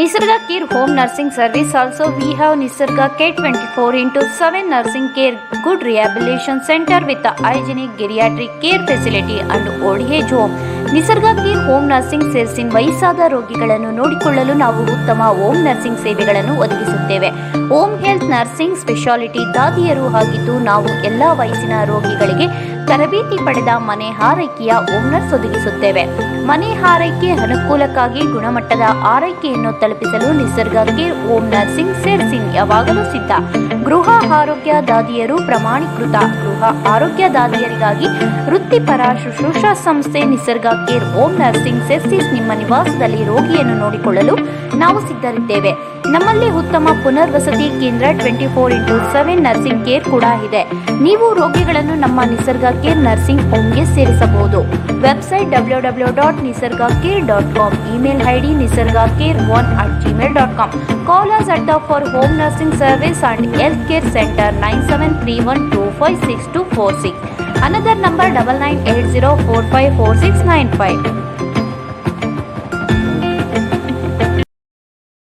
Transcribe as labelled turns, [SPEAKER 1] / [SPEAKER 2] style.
[SPEAKER 1] Nisarga care home nursing service also we have Nisarga care twenty four into seven nursing care good rehabilitation centre with hygienic geriatric care facility and old age home. Nisarga care home nursing ಸೇರ್ಸಿನ್ ವಯಸ್ಸಾದ ರೋಗಿಗಳನ್ನು ನೋಡಿಕೊಳ್ಳಲು ನಾವು ಉತ್ತಮ home nursing ಸೇವೆಗಳನ್ನು ಒದಗಿಸುತ್ತೇವೆ. Home health nursing speciality ದಾದಿಯರು ಆಗಿದ್ದು ನಾವು ಎಲ್ಲ ವಯಸ್ಸಿನ ರೋಗಿಗಳಿಗೆ ತರಬೇತಿ ಪಡೆದ ಮನೆ ಹಾರೈಕೆಯ ಓನರ್ಸ್ ನರ್ಸ್ ಒದಗಿಸುತ್ತೇವೆ ಮನೆ ಹಾರೈಕೆ ಅನುಕೂಲಕ್ಕಾಗಿ ಗುಣಮಟ್ಟದ ಆರೈಕೆಯನ್ನು ತಲುಪಿಸಲು ನಿಸರ್ಗ ಕೇರ್ ನರ್ಸಿಂಗ್ ನರ್ಸಿಂಗ್ ಸೇರ್ಸಿಂಗ್ ಯಾವಾಗಲೂ ಸಿದ್ಧ. ಗೃಹ ಆರೋಗ್ಯ ದಾದಿಯರು ಪ್ರಮಾಣೀಕೃತ. ಗೃಹ ಆರೋಗ್ಯ ದಾದಿಯರಿಗಾಗಿ ವೃತ್ತಿಪರ ಶುಶ್ರೂಷಾ ಸಂಸ್ಥೆ ನಿಸರ್ಗ ಕೇರ್ ಓಂ ನರ್ಸಿಂಗ್ ಸೆರ್ಸಿಸ್ ನಿಮ್ಮ ನಿವಾಸದಲ್ಲಿ ರೋಗಿಯನ್ನು ನೋಡಿಕೊಳ್ಳಲು ನಾವು ಸಿದ್ಧರಿದ್ದೇವೆ. ನಮ್ಮಲ್ಲಿ ಉತ್ತಮ ಪುನರ್ವಸತಿ ಕೇಂದ್ರ twenty four into seven nursing care ಕೂಡ ಇದೆ. ನೀವು ರೋಗಿಗಳನ್ನು ನಮ್ಮ ನಿಸರ್ಗ ನಿಸರ್ಗಕ್ಕೆ ನರ್ಸಿಂಗ್ ಹೋಮ್ಗೆ ಸೇರಿಸಬಹುದು website W W dot Nisarga care dot com email ID Nisarga care one at Gmail dot com call us at the for home nursing service and health care centre nine seven three one two five six two four six another number 9980454695